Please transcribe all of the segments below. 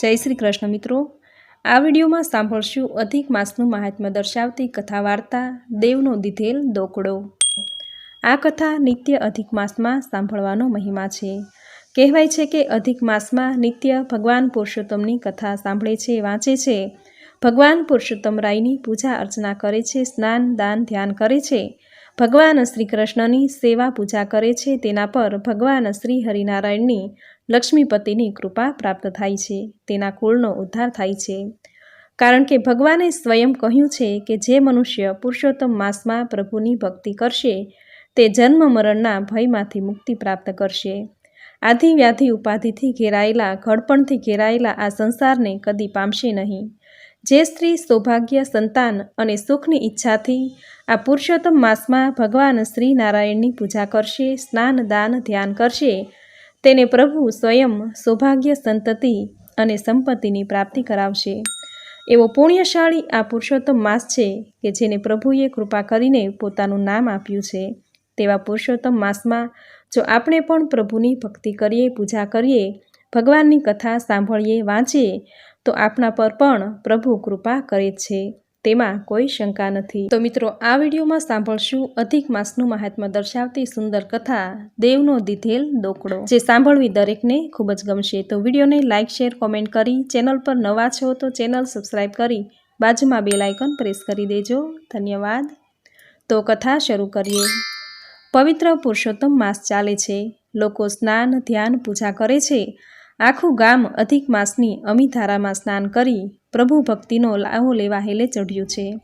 જય શ્રી કૃષ્ણ મિત્રો. આ વિડીયોમાં સાંભળશું અધિક માસનું મહાત્મ્ય દર્શાવતી કથા વાર્તા દેવનો દીધેલ દોકડો. આ કથા નિત્ય અધિક માસમાં સાંભળવાનો મહિમા છે. કહેવાય છે કે અધિક માસમાં નિત્ય ભગવાન પુરુષોત્તમની કથા સાંભળે છે, વાંચે છે. ભગવાન પુરુષોત્તમ રાયની પૂજા અર્ચના કરે છે, સ્નાન, દાન, ધ્યાન કરે છે. ભગવાન શ્રી કૃષ્ણની સેવા પૂજા કરે છે, તેના પર ભગવાન શ્રી હરિનારાયણની લક્ષ્મીપતિની કૃપા પ્રાપ્ત થાય છે, તેના કુળનો ઉદ્ધાર થાય છે. કારણ કે ભગવાને સ્વયં કહ્યું છે કે જે મનુષ્ય પુરુષોત્તમ માસમાં પ્રભુની ભક્તિ કરશે, તે જન્મ મરણના ભયમાંથી મુક્તિ પ્રાપ્ત કરશે. આધિવ્યાધિ ઉપાધિથી ઘેરાયેલા, ઘડપણથી ઘેરાયેલા આ સંસારને કદી પામશે નહીં. જે સ્ત્રી સૌભાગ્ય, સંતાન અને સુખની ઈચ્છાથી આ પુરુષોત્તમ માસમાં ભગવાન શ્રી નારાયણની પૂજા કરશે, સ્નાન, દાન, ધ્યાન કરશે. તેને પ્રભુ સ્વયં સૌભાગ્ય, સંતતિ અને સંપત્તિની પ્રાપ્તિ કરાવશે. એવો પુણ્યશાળી આ પુરુષોત્તમ માસ છે કે જેને પ્રભુએ કૃપા કરીને પોતાનું નામ આપ્યું છે. તેવા પુરુષોત્તમ માસમાં જો આપણે પણ પ્રભુની ભક્તિ કરીએ, પૂજા કરીએ, ભગવાનની કથા સાંભળીએ, વાંચીએ તો આપણા પર પણ પ્રભુ કૃપા કરે છે. તેમાં કોઈ શંકા નથી. તો મિત્રો, આ વિડીયોમાં સાંભળશું અધિક માસનું મહાત્મા દર્શાવતી સુંદર કથા, દેવનો દીધેલ દોકડો, જે સાંભળવી દરેકને ખૂબ જ ગમશે. તો વિડીયોને લાઇક શેર, કોમેન્ટ કરી ચેનલ પર નવા છો તો ચેનલ સબસ્ક્રાઈબ કરી બાજુમાં બે લાઇકન પ્રેસ કરી દેજો. ધન્યવાદ. તો કથા શરૂ કરીએ. પવિત્ર પુરુષોત્તમ માસ ચાલે છે. લોકો સ્નાન, ધ્યાન, પૂજા કરે છે. આખું ગામ અધિક માસની અમીધારામાં સ્નાન કરી પ્રભુ ભક્તિનો લાવો લેવા હેલે ચઢ્યું છે.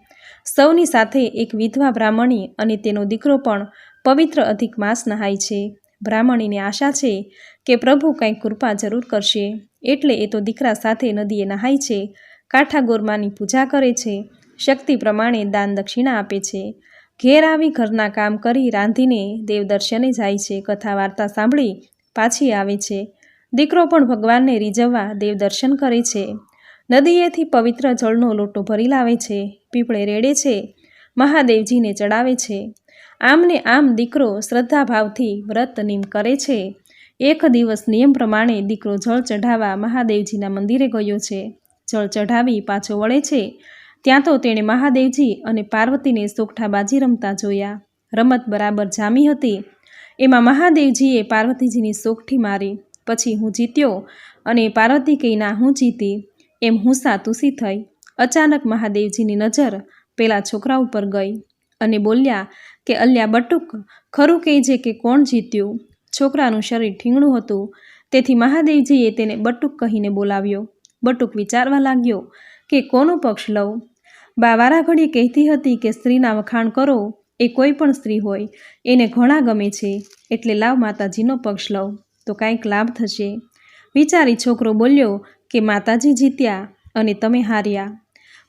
સૌની સાથે એક વિધવા બ્રાહ્મણી અને તેનો દીકરો પણ પવિત્ર અધિક માસ નહાય છે. બ્રાહ્મણીને આશા છે કે પ્રભુ કંઈક કૃપા જરૂર કરશે. એટલે એ તો દીકરા સાથે નદીએ નહાય છે કાંઠા ગોરમાની પૂજા કરે છે, શક્તિ પ્રમાણે દાન દક્ષિણા આપે છે. ઘેર આવી ઘરના કામ કરી રાંધીને દેવદર્શને જાય છે. કથા વાર્તા સાંભળી પાછી આવે છે. દીકરો પણ ભગવાનને રીઝવવા દેવદર્શન કરે છે. નદીએથી પવિત્ર જળનો લોટો ભરી લાવે છે. પીપળે રેડે છે. મહાદેવજીને ચડાવે છે. આમને આમ દીકરો શ્રદ્ધાભાવથી વ્રત નિમ કરે છે. એક દિવસ નિયમ પ્રમાણે દીકરો જળ ચઢાવવા મહાદેવજીના મંદિરે ગયો છે. જળ ચઢાવી પાછો વળે છે. ત્યાં તો તેણે મહાદેવજી અને પાર્વતીને સોગઠાબાજી રમતા જોયા. રમત બરાબર જામી હતી. એમાં મહાદેવજીએ પાર્વતીજીની સોગઠી મારી. પછી હું જીત્યો અને પાર્વતી કહીના હું જીતી. એમ હુંસા તુસી થઈ. અચાનક મહાદેવજીની નજર પેલા છોકરા ઉપર ગઈ અને બોલ્યા કે, અલ્યા બટુક, ખરું કહેજે કે કોણ જીત્યું? છોકરાનું શરીર ઠીંગણું હતું. તેથી મહાદેવજીએ તેને બટુક કહીને બોલાવ્યો. બટુક વિચારવા લાગ્યો કે, કોનો પક્ષ લઉં? બા, વારાઘડી કહેતી હતી કે સ્ત્રીના વખાણ કરો. એ કોઈ પણ સ્ત્રી હોય. એને ઘણા ગમે છે. એટલે લાવ માતાજીનો પક્ષ લઉં. તો કાંઈક લાભ થશે. વિચારી છોકરો બોલ્યો કે, માતાજી જીત્યા અને તમે હાર્યા.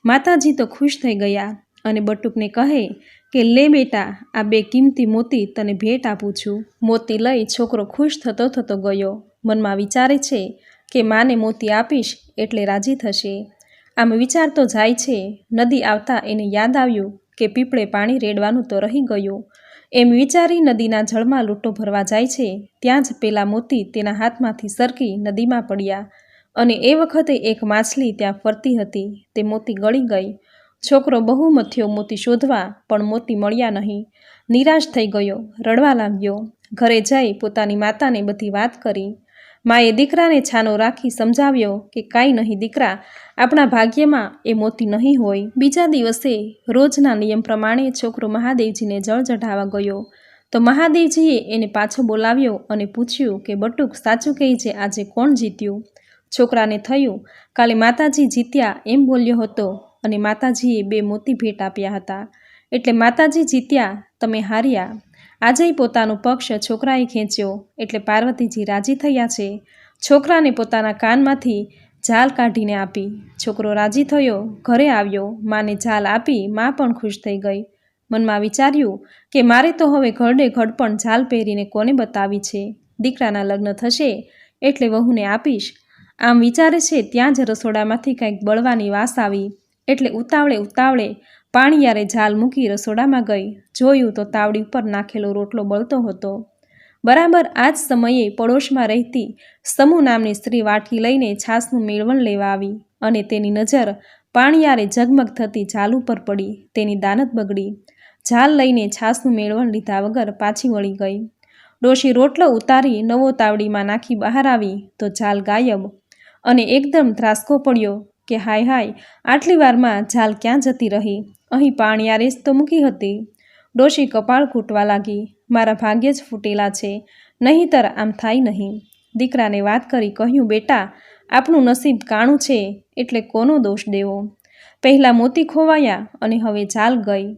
માતાજી તો ખુશ થઈ ગયા અને બટુકને કહે કે, લે બેટા, આ બે કિંમતી મોતી તને ભેટ આપું છું. મોતી લઈ છોકરો ખુશ થતો થતો ગયો. મનમાં વિચારે છે કે, માને મોતી આપીશ એટલે રાજી થશે. આમ વિચારતો જાય છે. નદી આવતા એને યાદ આવ્યું કે, પીપળે પાણી રેડવાનું તો રહી ગયું. એમ વિચારી નદીના જળમાં લૂંટો ભરવા જાય છે, ત્યાં જ પેલા મોતી તેના હાથમાંથી સરકી નદીમાં પડ્યા અને એ વખતે એક માછલી ત્યાં ફરતી હતી, તે મોતી ગળી ગઈ. છોકરો બહુ મથ્યો મોતી શોધવા, પણ મોતી મળ્યા નહીં. નિરાશ થઈ ગયો, રડવા લાગ્યો. ઘરે જઈ પોતાની માતાને બધી વાત કરી. માએ દીકરાને છાનો રાખી સમજાવ્યો કે કાંઈ નહીં દીકરા, આપણા ભાગ્યમાં એ મોતી નહીં હોય. બીજા દિવસે રોજના નિયમ પ્રમાણે છોકરો મહાદેવજીને જળ ચઢાવવા ગયો. તો મહાદેવજીએ એને પાછો બોલાવ્યો અને પૂછ્યું કે, બટુક, સાચું કહી છે, આજે કોણ જીત્યું? છોકરાને થયું, કાલે માતાજી જીત્યા એમ બોલ્યો હતો અને માતાજીએ બે મોતી ભેટ આપ્યા હતા. એટલે માતાજી જીત્યા, તમે હાર્યા. આજે પોતાનો પક્ષ છોકરાએ ખેંચ્યો એટલે પાર્વતીજી રાજી થયા છે. છોકરાને પોતાના કાનમાંથી જાલ કાઢીને આપી. છોકરો રાજી થયો, ઘરે આવ્યો, માને જાલ આપી, મા પણ ખુશ થઈ ગઈ. મનમાં વિચાર્યું કે મારે તો હવે ઘરડે ઘડપણ જાલ પહેરીને કોને બતાવી છે? દીકરાના લગ્ન થશે એટલે વહુને આપીશ. આમ વિચારે છે, ત્યાં જ રસોડામાંથી કંઈક બળવાની વાસ આવી. એટલે ઉતાવળે ઉતાવળે પાણીયારે ઝાલ મૂકી રસોડામાં ગઈ. જોયું તો તાવડી ઉપર નાખેલો રોટલો બળતો હતો. બરાબર આ જ સમયે પડોશમાં રહેતી સમૂહ નામની સ્ત્રી વાટકી લઈને છાસનું મેળવણ લેવા આવી અને તેની નજર પાણિયારે ઝગમગ થતી ઝાલ ઉપર પડી. તેની દાનત બગડી. ઝાલ લઈને છાસનું મેળવણ લીધા વગર પાછી વળી ગઈ. ડોશી રોટલો ઉતારી નવો તાવડીમાં નાખી બહાર આવી તો ઝાલ ગાયબ અને એકદમ ત્રાસકો પડ્યો કે હાય હાય આટલી વારમાં ઝાલ ક્યાં જતી રહી? અહીં પાણીયારે તો મૂકી હતી. ડોશી કપાળ કૂટવા લાગી. મારા ભાગ્ય જ ફૂટેલા છે. નહીંતર આમ થાય નહીં. દીકરાને વાત કરી કહ્યું, બેટા, આપણું નસીબ કાણું છે, એટલે કોનો દોષ દેવો? પહેલાં મોતી ખોવાયા અને હવે ચાલ ગઈ.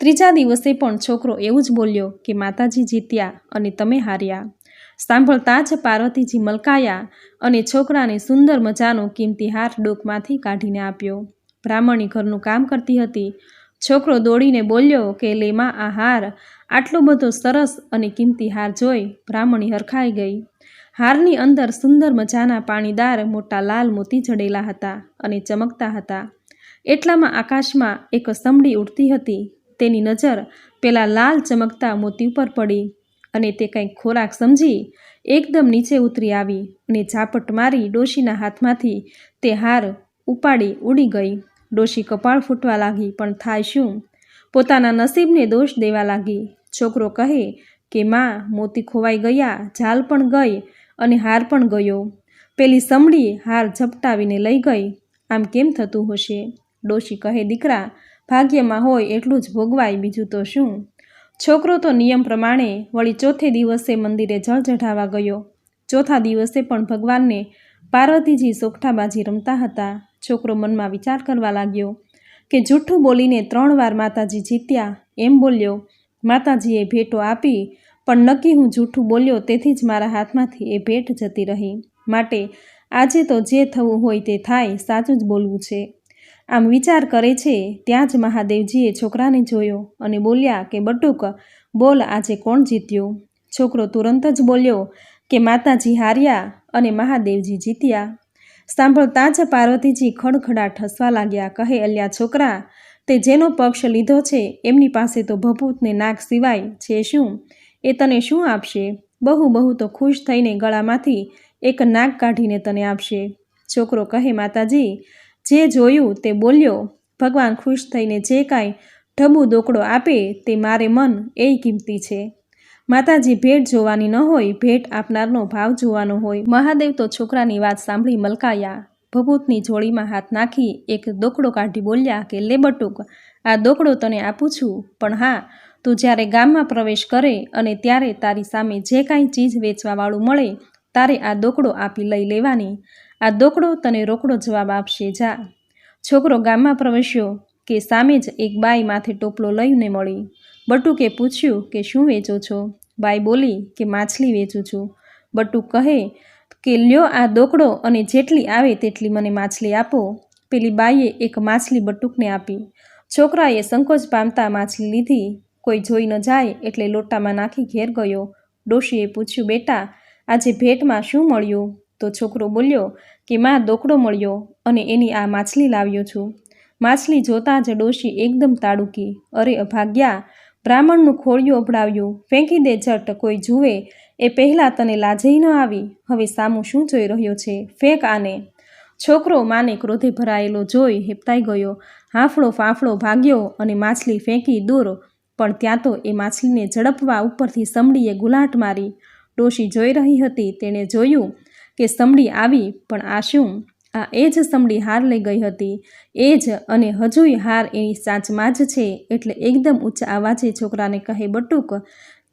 ત્રીજા દિવસે પણ છોકરો એવું જ બોલ્યો કે, માતાજી જીત્યા અને તમે હાર્યા. સાંભળતા જ પાર્વતીજી મલકાયા અને છોકરાને સુંદર મજાનો કિંમતી હાર ડોકમાંથી કાઢીને આપ્યો. બ્રાહ્મણી ઘરનું કામ કરતી હતી. છોકરો દોડીને બોલ્યો કે લેમાં આ હાર આટલો બધો સરસ અને કિંમતી હાર જોઈ બ્રાહ્મણી હરખાઈ ગઈ. હારની અંદર સુંદર મજાના પાણીદાર મોટા લાલ મોતી જડેલા હતા અને ચમકતા હતા. એટલામાં આકાશમાં એક સમડી ઉડતી હતી. તેની નજર પેલા લાલ ચમકતા મોતી ઉપર પડી અને તે કંઈક ખોરાક સમજી એકદમ નીચે ઉતરી આવી અને ઝાપટ મારી ડોશીના હાથમાંથી તે હાર ઉપાડી ઉડી ગઈ. ડોશી કપાળ ફૂટવા લાગી, પણ થાય શું? પોતાના નસીબને દોષ દેવા લાગી. છોકરો કહે, કે માં, મોતી ખોવાઈ ગયા, ઝાલ પણ ગઈ અને હાર પણ ગયો. પેલી સમડી હાર ઝપટાવીને લઈ ગઈ. આમ કેમ થતું હશે? ડોશી કહે, દીકરા, ભાગ્યમાં હોય એટલું જ ભોગવાય, બીજું તો શું? છોકરો તો નિયમ પ્રમાણે વળી ચોથે દિવસે મંદિરે જળ ચઢાવવા ગયો. ચોથા દિવસે પણ ભગવાનને પાર્વતીજી સોગઠાબાજી રમતા હતા. છોકરો મનમાં વિચાર કરવા લાગ્યો કે જૂઠું બોલીને ત્રણ વાર માતાજી જીત્યા એમ બોલ્યો, માતાજીએ ભેટો આપી, પણ નક્કી હું જૂઠું બોલ્યો તેથી જ મારા હાથમાંથી એ ભેટ જતી રહી. માટે આજે તો જે થવું હોય તે થાય, સાચું જ બોલવું છે. આમ વિચાર કરે છે, ત્યાં જ મહાદેવજીએ છોકરાને જોયો અને બોલ્યા કે, બટુક, બોલ આજે કોણ જીત્યું? છોકરો તુરંત જ બોલ્યો કે, માતાજી હાર્યા અને મહાદેવજી જીત્યા. સાંભળતા જ પાર્વતીજી ખડખડાટ ઠસવા લાગ્યા. કહે અલ્યા છોકરા, તે જેનો પક્ષ લીધો છે, એમની પાસે તો ભભૂતને નાક સિવાય છે શું? એ તને શું આપશે? બહુ બહુ તો ખુશ થઈને ગળામાંથી એક નાક કાઢીને તને આપશે. છોકરો, કહે માતાજી, જે જોયું તે બોલ્યો, ભગવાન ખુશ થઈને જે કાંઈ ઢબુ દોકડો આપે તે મારે મન એ કિંમતી છે. માતાજી ભેટ જોવાની ન હોય, ભેટ આપનારનો ભાવ જોવાનો હોય. મહાદેવ તો છોકરાની વાત સાંભળી મલકાયા. ભભૂતની જોડીમાં હાથ નાખી એક દોકડો કાઢી બોલ્યા કે, લે બટુક, આ દોકડો તને આપું છું. પણ હા, તું જ્યારે ગામમાં પ્રવેશ કરે અને ત્યારે તારી સામે જે કાંઈ ચીજ વેચવાવાળું મળે, તારે આ દોકડો આપી લઈ લેવાની. આ દોકડો તને રોકડો જવાબ આપશે, જા. છોકરો ગામમાં પ્રવેશ્યો કે સામે જ એક બાઈ માથે ટોપલો લઈને મળી. બટુકે પૂછ્યું કે, શું વેચો છો? બાઈ બોલી કે, માછલી વેચું છું. બટુક કહે કે, લ્યો આ દોકડો અને જેટલી આવે તેટલી મને માછલી આપો. પેલી બાઈએ એક માછલી બટુકને આપી. છોકરાએ સંકોચ પામતા માછલી લીધી. કોઈ જોઈ ન જાય એટલે લોટામાં નાખી ઘેર ગયો. ડોશીએ પૂછ્યું, બેટા, આજે ભેટમાં શું મળ્યું? તો છોકરો બોલ્યો, કે, માં દોકડો મળ્યો અને એની આ માછલી લાવ્યો છું. માછલી જોતાં જ ડોશી એકદમ તાડુકી. અરે અભાગ્યા બ્રાહ્મણનું ખોળિયું અભડાવ્યું ફેંકી દે ઝટ કોઈ જુએ. એ પહેલાં તને લાજઈ ન આવી. હવે સામું શું જોઈ રહ્યો છે? ફેંક આને. છોકરો માને ક્રોધે ભરાયેલો જોઈ હેપતાઈ ગયો. હાંફળો ફાંફળો ભાગ્યો અને માછલી ફેંકી દૂર. પણ ત્યાં તો એ માછલીને ઝડપવા ઉપરથી સમડીએ ગુલાટ મારી. ડોશી જોઈ રહી હતી. તેણે જોયું કે સમડી આવી, પણ આ શું? આ એ જ સમડી હાર લઈ ગઈ હતી. એ જ અને હજુય હાર એની સાચમાં જ છે એટલે એકદમ ઊંચા અવાજે છોકરાને કહે, બટુક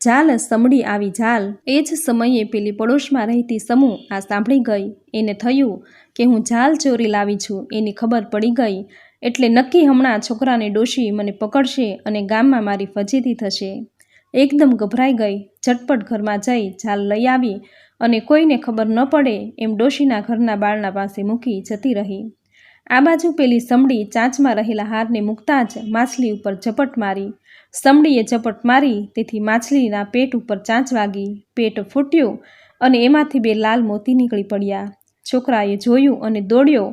જાલ સમડી આવી જાલ એ જ સમયે પેલી પડોશમાં રહેતી સમૂહ આ સાંભળી ગઈ. એને થયું કે હું જાલ ચોરી લાવી છું, એની ખબર પડી ગઈ. એટલે નક્કી હમણાં છોકરાને ડોશી મને પકડશે અને ગામમાં મારી ફજીતી થશે. એકદમ ગભરાઈ ગઈ. ઝટપટ ઘરમાં જઈ જાલ લઈ આવી અને કોઈને ખબર ન પડે એમ ડોશીના ઘરના બાળના પાસે મૂકી જતી રહી. આ બાજુ પેલી સમડી ચાંચમાં રહેલા હારને મૂકતા જ માછલી ઉપર ઝપટ મારી. સમડીએ ઝપટ મારી, તેથી માછલીના પેટ ઉપર ચાંચ વાગી. પેટ ફૂટ્યું અને એમાંથી બે લાલ મોતી નીકળી પડ્યા. છોકરાએ જોયું અને દોડ્યો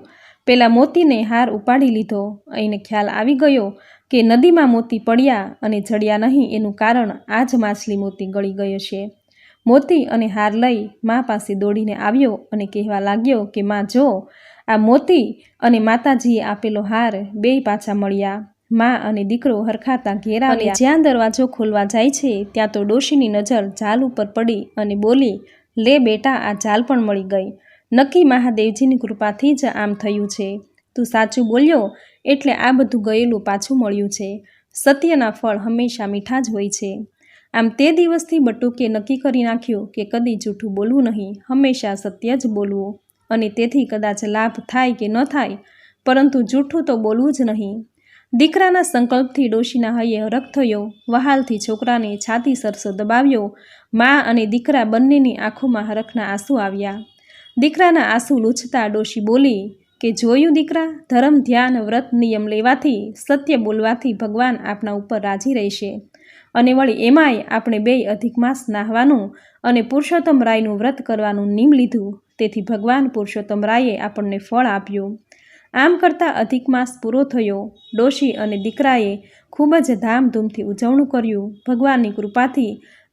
પેલા મોતીને હાર ઉપાડી લીધો. અહીંને ખ્યાલ આવી ગયો કે નદીમાં મોતી પડ્યા અને જડ્યા નહીં એનું કારણ આ જ માછલી મોતી ગળી ગયો છે. મોતી અને હાર લઈ મા પાસે દોડીને આવ્યો અને કહેવા લાગ્યો કે માં જો આ મોતી અને માતાજીએ આપેલો હાર બેય પાછા મળ્યા. મા અને દીકરો હરખાતા ઘેરા અને જ્યાં દરવાજો ખોલવા જાય છે ત્યાં તો ડોશીની નજર ઝાલ ઉપર પડી અને બોલી લે બેટા આ ઝાલ પણ મળી ગઈ. નક્કી મહાદેવજીની કૃપાથી જ આમ થયું છે. તું સાચું બોલ્યો એટલે આ બધું ગયેલું પાછું મળ્યું છે. સત્યના ફળ હંમેશા મીઠા જ હોય છે. આમ તે દિવસથી બટુકે નક્કી કરી નાખ્યું કે કદી જૂઠું બોલવું નહીં, હંમેશા સત્ય જ બોલવું. અને તેથી કદાચ લાભ થાય કે ન થાય, પરંતુ જૂઠું તો બોલવું જ નહીં. દીકરાના સંકલ્પથી ડોશીના હૈયે હરખ થયો, વહાલથી છોકરાને છાતી સરસો દબાવ્યો, મા અને દીકરા બંનેની આંખોમાં હરખના આંસુ આવ્યા. દીકરાના આંસુ લૂછતા ડોશી બોલી કે જોયું દીકરા, ધર્મ, ધ્યાન, વ્રત, નિયમ લેવાથી, સત્ય બોલવાથી ભગવાન આપણા ઉપર રાજી રહેશે. અને વળી એમાંય આપણે બેય અધિક માસ નાહવાનું અને પુરુષોત્તમ રાયનું વ્રત કરવાનું નિમ લીધું, તેથી ભગવાન પુરુષોત્તમ રાયે આપણને ફળ આપ્યું. આમ કરતાં અધિક માસ પૂરો થયો. ડોશી અને દીકરાએ ખૂબ જ ધામધૂમથી ઉજવણું કર્યું. ભગવાનની કૃપાથી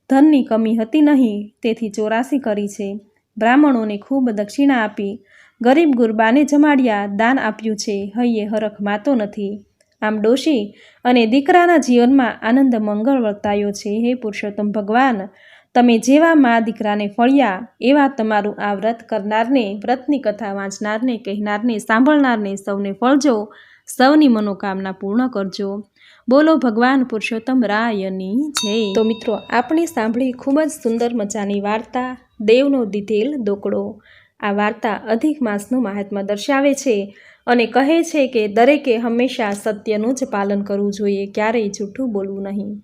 ધનની કમી હતી નહીં, તેથી ચોરાસી કરી છે. બ્રાહ્મણોને ખૂબ દક્ષિણા આપી, ગરીબ ગુરબાને જમાડ્યા દાન આપ્યું છે, હૈયે હરખ માતો નથી. આમ ડોશી અને દીકરાના જીવનમાં આનંદ મંગળ વર્તાયો છે, હે પુરુષોત્તમ ભગવાન! તમે જેવા મા દીકરાને ફળ્યા, એવા તમારું આ વ્રત કરનારને વ્રતની કથા વાંચનારને, કહેનારને, સાંભળનારને સૌને ફળજો. સૌની મનોકામના પૂર્ણ કરજો. બોલો ભગવાન પુરુષોત્તમ રાયની જય. તો મિત્રો, આપણે સાંભળી ખૂબ જ સુંદર મજાની વાર્તા, દેવનો દીધેલ દોકડો. આ વાર્તા અધિક માસનું મહાત્મા દર્શાવે છે અને કહે છે કે દરેકે હંમેશા સત્યનું જ પાલન કરવું જોઈએ, ક્યારેય જૂઠું બોલવું નહીં.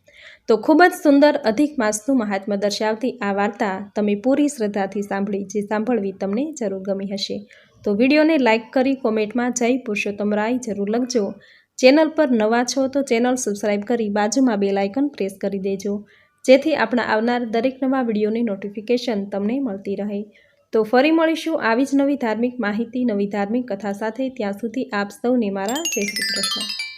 તો ખૂબ જ સુંદર અધિક માસનું મહાત્મ્ય દર્શાવતી આ વાર્તા તમે પૂરી શ્રદ્ધાથી સાંભળી, જે સાંભળવી તમને જરૂર ગમી હશે. તો વિડીયોને લાઇક કરી કોમેન્ટમાં જય પુરુષોત્તમ રાય જરૂર લખજો. ચેનલ પર નવા છો તો ચેનલ સબસ્ક્રાઈબ કરી બાજુમાં બે લાઇકન પ્રેસ કરી દેજો. જેથી આપણા આવનાર દરેક નવા વિડીયોની નોટિફિકેશન તમને મળતી રહે. તો ફરી મળીશું આવી જ નવી ધાર્મિક માહિતી, નવી ધાર્મિક કથા સાથે. ત્યાં સુધી આપ સૌને મારા જય શ્રી કૃષ્ણ.